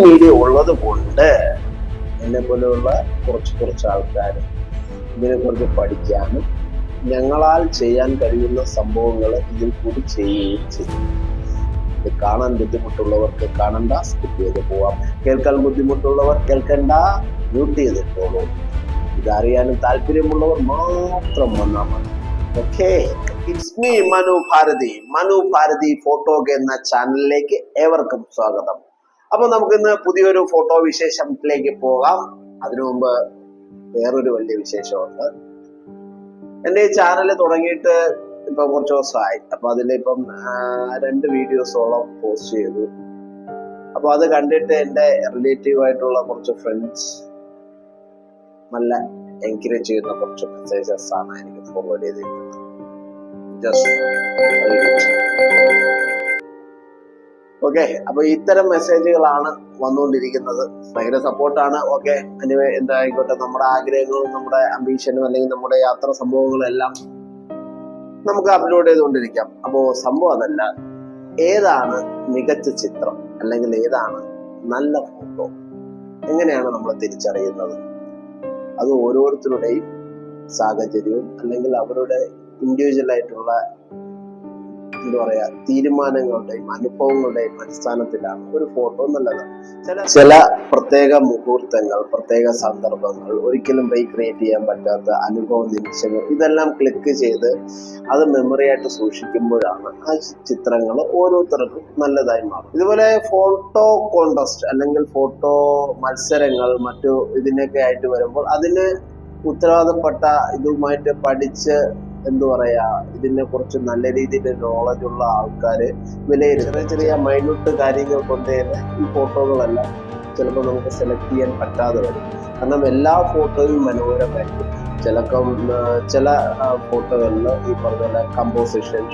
Media ഉള്ളത് കൊണ്ട് എന്നെ പോലെയുള്ള കുറച്ച് കുറച്ച് ആൾക്കാർ ഇതിനെക്കുറിച്ച് പഠിക്കാനും ഞങ്ങളാൽ ചെയ്യാൻ കഴിയുന്ന സംഭവങ്ങൾ ഇതിൽ കൂടി ചെയ്യുകയും ചെയ്യും. ഇത് കാണാൻ ബുദ്ധിമുട്ടുള്ളവർക്ക് കാണണ്ട സ്കിപ്പ് ചെയ്ത് പോവാം. കേൾക്കാൻ ബുദ്ധിമുട്ടുള്ളവർ കേൾക്കണ്ട മ്യൂട്ട് ചെയ്തിട്ടോളൂ. ഇതറിയാനും താല്പര്യമുള്ളവർ മാത്രം വന്നാൽ മതി. Okay it's me Manu Bharathi Manu Bharathi photog എന്ന ചാനലിലേക്ക് ഏവർക്കും സ്വാഗതം. അപ്പൊ നമുക്ക് ഇന്ന് പുതിയൊരു ഫോട്ടോ വിശേഷത്തിലേക്ക് പോകാം. അതിനു മുമ്പ് വേറൊരു വലിയ വിശേഷമുണ്ട്. എന്റെ ഈ ചാനൽ തുടങ്ങിയിട്ട് ഇപ്പൊ കുറച്ച് ദിവസമായി. അപ്പൊ അതിലിപ്പം രണ്ട് വീഡിയോസോളം പോസ്റ്റ് ചെയ്തു. അപ്പൊ അത് കണ്ടിട്ട് എന്റെ റിലേറ്റീവ് ആയിട്ടുള്ള കുറച്ച് ഫ്രണ്ട്സ് നല്ല എൻകറേജ് ചെയ്യുന്ന കുറച്ച് മെസ്സേജസ് ആണ് എനിക്ക് ഫോർവേഡ് ചെയ്തിരിക്കുന്നത്. ജസ്റ്റ് ഓക്കെ അപ്പൊ ഇത്തരം മെസ്സേജുകളാണ് വന്നുകൊണ്ടിരിക്കുന്നത്. ഭയങ്കര സപ്പോർട്ടാണ് ഓക്കെ അനുവേ എന്തായിക്കോട്ടെ നമ്മുടെ ആഗ്രഹങ്ങളും നമ്മുടെ അംബീഷനും അല്ലെങ്കിൽ നമ്മുടെ യാത്ര സംഭവങ്ങളും എല്ലാം നമുക്ക് അപ്ലോഡ് ചെയ്തുകൊണ്ടിരിക്കാം. അപ്പോ സംഭവം അതല്ല. ഏതാണ് മികച്ച ചിത്രം? അല്ലെങ്കിൽ ഏതാണ് നല്ല ഫോട്ടോ എങ്ങനെയാണ് നമ്മൾ തിരിച്ചറിയുന്നത്? അത് ഓരോരുത്തരുടെയും സാഹചര്യവും അല്ലെങ്കിൽ അവരുടെ ഇൻഡിവിജ്വൽ ആയിട്ടുള്ള എന്താ പറയാ തീരുമാനങ്ങളുടെയും അനുഭവങ്ങളുടെയും അടിസ്ഥാനത്തിലാണ് ഒരു ഫോട്ടോ നല്ലത് ചില ചില പ്രത്യേക മുഹൂർത്തങ്ങൾ പ്രത്യേക സന്ദർഭങ്ങൾ ഒരിക്കലും റീക്രിയേറ്റ് ചെയ്യാൻ പറ്റാത്ത അനുഭവ നിമിഷങ്ങൾ ഇതെല്ലാം ക്ലിക്ക് ചെയ്ത് അത് മെമ്മറി ആയിട്ട് സൂക്ഷിക്കുമ്പോഴാണ് ആ ചിത്രങ്ങൾ ഓരോരുത്തർക്കും നല്ലതായി മാറും. ഇതുപോലെ ഫോട്ടോ കോൺടെസ്റ്റ് അല്ലെങ്കിൽ ഫോട്ടോ മത്സരങ്ങൾ മറ്റു ഇതിനൊക്കെ ആയിട്ട് വരുമ്പോൾ അതിന് ഉത്തരവാദപ്പെട്ട ഇതുമായിട്ട് പഠിച്ച് എന്തു പറയാ ഇതിനെ കുറിച്ച് നല്ല രീതിയിൽ നോളജ് ഉള്ള ആൾക്കാര് വിലയിരുത്തും ചെറിയ ചെറിയ മൈന്യൂട്ട് കാര്യങ്ങൾ കൊണ്ട് തന്നെ ഈ ഫോട്ടോകളെല്ലാം ചിലപ്പോൾ നമുക്ക് സെലക്ട് ചെയ്യാൻ പറ്റാതെ വരും. കാരണം എല്ലാ ഫോട്ടോയും മനോഹരമായിരിക്കും. ചിലപ്പം ചില ഫോട്ടോകളിൽ ഈ പറഞ്ഞ കമ്പോസിഷൻ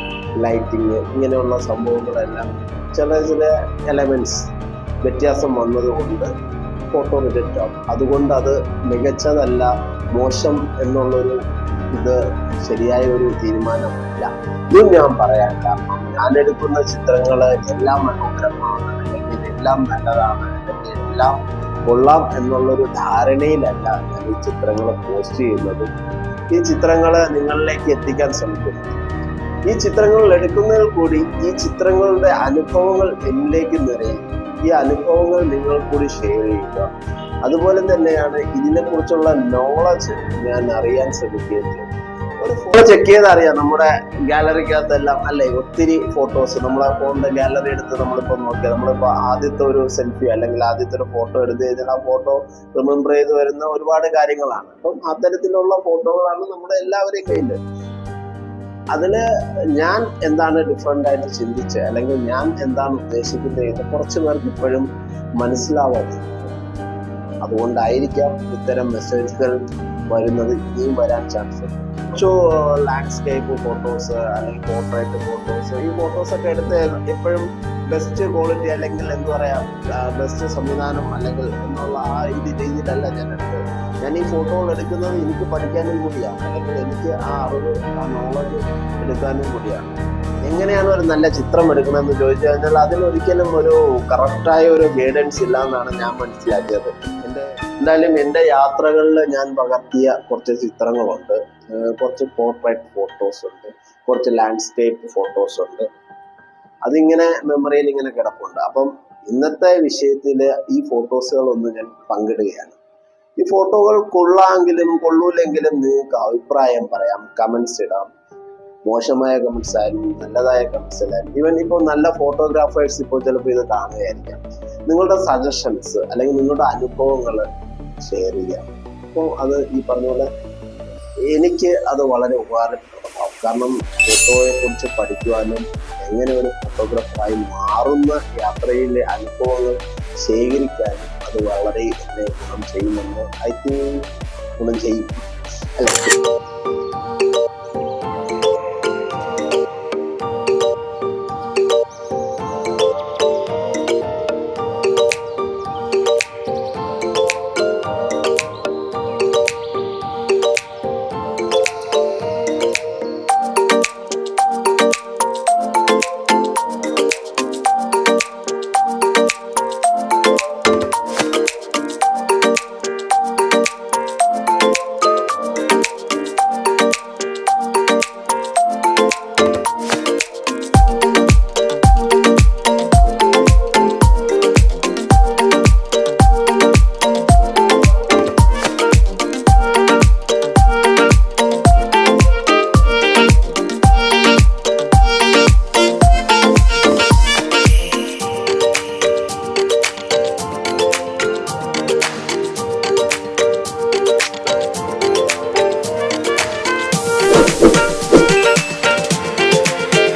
ലൈറ്റിങ് ഇങ്ങനെയുള്ള സംഭവങ്ങളെല്ലാം ചില ചില എലമെന്റ്സ് വ്യത്യാസം വന്നതുകൊണ്ട് ഫോട്ടോ റിജക്റ്റ് ആവും. അതുകൊണ്ട് അത് മികച്ചതല്ല മോശം എന്നുള്ളൊരു ഇത് ശരിയായ ഒരു തീരുമാനമല്ല. ഇതും ഞാൻ പറയാൻ കാരണം ഞാൻ എടുക്കുന്ന ചിത്രങ്ങൾ എല്ലാം മനോഹരമാണ് അല്ലെങ്കിൽ എല്ലാം നല്ലതാണ് അല്ലെങ്കിൽ എല്ലാം കൊള്ളാം എന്നുള്ളൊരു ധാരണയിലല്ല ഞാൻ ഈ ചിത്രങ്ങൾ പോസ്റ്റ് ചെയ്യുന്നതും. ഈ ചിത്രങ്ങൾ നിങ്ങളിലേക്ക് എത്തിക്കാൻ ശ്രമിക്കുന്നത്. ഈ ചിത്രങ്ങൾ എടുക്കുന്നതിൽ കൂടി ഈ ചിത്രങ്ങളുടെ അനുഭവങ്ങൾ എന്നിലേക്ക് നിറയും ഈ അനുഭവങ്ങൾ നിങ്ങൾ കൂടി ഷെയർ ചെയ്യുക. അതുപോലെ തന്നെയാണ് ഇതിനെക്കുറിച്ചുള്ള നോളജ് ഞാൻ അറിയാൻ ശ്രമിക്കുകയും ചെയ്തു ഒരു ഫോട്ടോ ചെക്ക് ചെയ്ത് അറിയാം. നമ്മുടെ ഗാലറിക്കകത്തെല്ലാം അല്ലെ ഒത്തിരി ഫോട്ടോസ് നമ്മളെ ഫോണിന്റെ ഗാലറി എടുത്ത് നമ്മളിപ്പോ നോക്കിയാൽ നമ്മളിപ്പോ ആദ്യത്തെ ഒരു സെൽഫി അല്ലെങ്കിൽ ആദ്യത്തെ ഒരു ഫോട്ടോ എടുത്ത് കഴിഞ്ഞാൽ ആ ഫോട്ടോ റിമെമ്പർ ചെയ്ത് വരുന്ന ഒരുപാട് കാര്യങ്ങളാണ്. അപ്പം അത്തരത്തിലുള്ള ഫോട്ടോകളാണ് നമ്മുടെ എല്ലാവരെയും കയ്യിൽ അതിൽ ഞാൻ എന്താണ് ഡിഫറെന്റ് ആയിട്ട് ചിന്തിച്ച് അല്ലെങ്കിൽ ഞാൻ എന്താണ് ഉദ്ദേശിക്കുന്നത്? എന്ന് കുറച്ച് പേർക്ക് ഇപ്പോഴും മനസ്സിലാവാതെ അതുകൊണ്ടായിരിക്കാം ഇത്തരം മെസ്സേജുകൾ വരുന്നത് ഇനിയും വരാൻ ചാൻസ് ഉണ്ട് സോ ലാൻഡ്സ്കേപ്പ് ഫോട്ടോസ് അല്ലെങ്കിൽ പോർട്രേറ്റ് ഫോട്ടോസ് ഈ ഫോട്ടോസ് ഒക്കെ എടുത്ത് എപ്പോഴും ബെസ്റ്റ് ക്വാളിറ്റി അല്ലെങ്കിൽ എന്താ പറയാ ബെസ്റ്റ് സംവിധാനം അല്ലെങ്കിൽ എന്നുള്ള ആ ഇത് രീതിയിലല്ല ഞാൻ എടുത്തത്. ഞാൻ ഈ ഫോട്ടോകൾ എടുക്കുന്നത് എനിക്ക് പഠിക്കാനും കൂടിയാണ് അല്ലെങ്കിൽ എനിക്ക് ആ അറിവ് ആ നോളജ് എടുക്കാനും കൂടിയാണ് എങ്ങനെയാണ് ഒരു നല്ല ചിത്രം എടുക്കണമെന്ന് ചോദിച്ചു കഴിഞ്ഞാൽ അതിനൊരിക്കലും ഒരു കറക്റ്റായ ഒരു ഗൈഡൻസ് ഇല്ല എന്നാണ് ഞാൻ മനസ്സിലാക്കിയത്. എന്തായാലും എന്റെ യാത്രകളിൽ ഞാൻ പകർത്തിയ കുറച്ച് ചിത്രങ്ങളുണ്ട്. കുറച്ച് പോർട്രേറ്റ് ഫോട്ടോസ് ഉണ്ട്. കുറച്ച് ലാൻഡ്സ്കേപ്പ് ഫോട്ടോസ് ഉണ്ട്. അതിങ്ങനെ മെമ്മറിയിൽ ഇങ്ങനെ കിടപ്പുണ്ട്. അപ്പം ഇന്നത്തെ വിഷയത്തിൽ ഈ ഫോട്ടോസുകളൊന്ന് ഞാൻ പങ്കിടുകയാണ്. ഈ ഫോട്ടോകൾ കൊള്ളാമെങ്കിലും കൊള്ളൂലെങ്കിലും നിങ്ങൾക്ക് അഭിപ്രായം പറയാം. കമൻസ് ഇടാം. മോശമായ കമൻസ് ആയാലും നല്ലതായ കമൻസ് ആയാലും ഈവൻ ഇപ്പോൾ നല്ല ഫോട്ടോഗ്രാഫേഴ്സ് ഇപ്പോൾ ചിലപ്പോൾ ഇത് കാണുകയായിരിക്കാം. നിങ്ങളുടെ സജഷൻസ് അല്ലെങ്കിൽ നിങ്ങളുടെ അനുഭവങ്ങൾ ഷെയർ ചെയ്യാം. അപ്പോൾ അത് ഈ പറഞ്ഞ പോലെ എനിക്ക് അത് വളരെ ഉപകാരപ്രദമാവും കാരണം ഫോട്ടോയെ കുറിച്ച് പഠിക്കുവാനും എങ്ങനെ ഒരു ഫോട്ടോഗ്രാഫറായി മാറുന്ന യാത്രയിലെ അനുഭവങ്ങൾ ശേഖരിക്കാനും അത് വളരെ എന്നെ ഗുണം ചെയ്യുമെന്ന് ഐ തിങ്ക് ഗുണം ചെയ്യും. അല്ലേ?